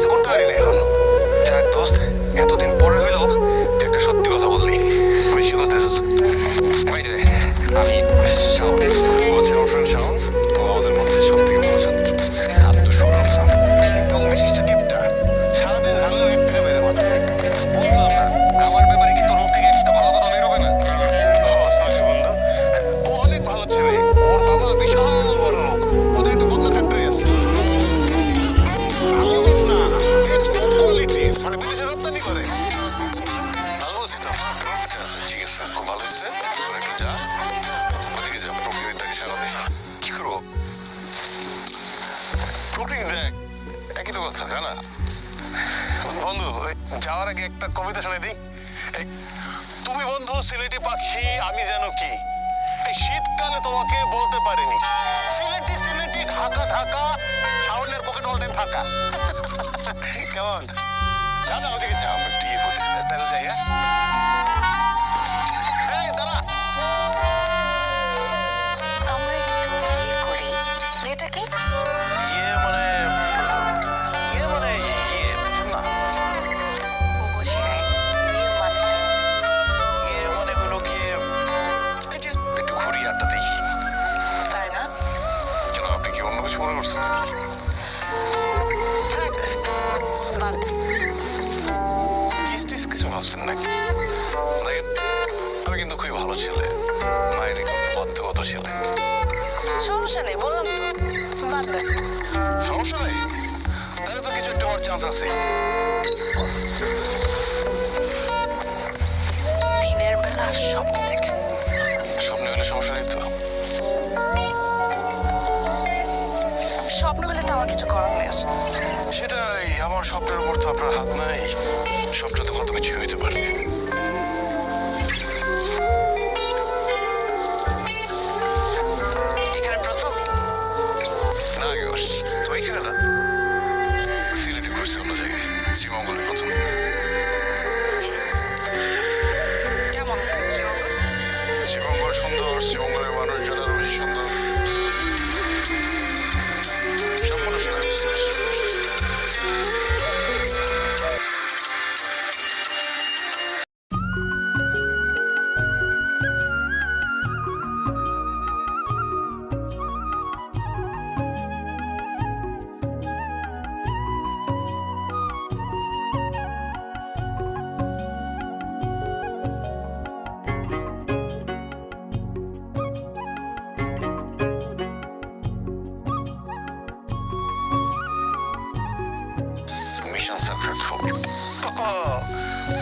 কিছু করতে পারি না এখন যাক দোস্ত, এতদিন পরে হইল একটা সত্যি কথা বললি। বেশি করতেছিস আমি একই তো কথা জানা? বন্ধু যাওয়ার আগে একটা কবিতা শুনে দিই। তুমি বন্ধু, সিলেটি পাখি, আমি যেন কি? এই শীতকালে তোমাকে বলতে পারিনি। সিলেটি সিলেটি, ঢাকা ঢাকা, শাওনের পকেট অলদিন ফাঁকা। কেমন? যা না ওদিকে যা, আমরা টিয়ে তাহলে যাই হ্যাঁ? মনে করছেন নাকি থাক বাদ দে। কিস টিস কিছু ভাবছেন নাকি দেখেন আমি কিন্তু খুবই ভালো ছেলে মায়ের কিন্তু বাধ্যগত ছেলে সমস্যা নেই বললাম তো বাদ সমস্যা নেই তাহলে তো কিছু একটা হওয়ার চান্স আছে দিনের বেলা স্বপ্ন দেখে স্বপ্নে হলে সমস্যা নেই তো আমার কিছু করার নেই সেটাই আমার স্বপ্নের উপর তো আপনার হাত নাই। স্বপ্ন তো কত কিছু হইতে পারে। তো এখানে না। সিলেটে ঘুরছে অন্য জায়গায় শ্রীমঙ্গলের প্রথম।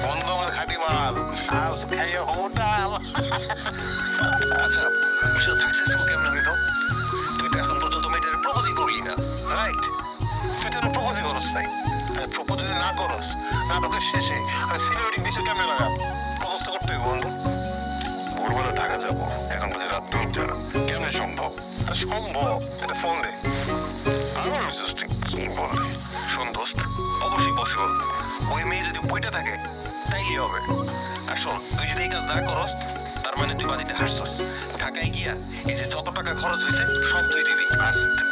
বন্ধু আমার খাঁটি মাল আজ খাইয়ে হোটাল। আচ্ছা মিশন সাকসেসফুল কেমন হইল তুই তো এখন পর্যন্ত মেয়েটার প্রপোজই করলি না রাইট তুই তো প্রপোজই করস নাই। প্রপোজ না করস, নাটকের শেষে আমি সিনেমেটিক দৃশ্য কেমনে লাগাম প্রপোজ তো করতে বন্ধু। ভোরবেলা ঢাকা যাব, এখন বুঝে রাত দুইটা। কেমনে সম্ভব? আরে, সম্ভব। এটা ফোন দে। ইন্টারেস্টিং কি শোন, দোস্ত। বইটা থাকে তাইলে হবে? আর শোন, তুই যদি এই কাজ না করস, তার মানে তুই বাড়িতে হাসছস ঢাকায় গিয়া এই যে যত টাকা খরচ হয়েছে, সব তুই দিবি। আস্তে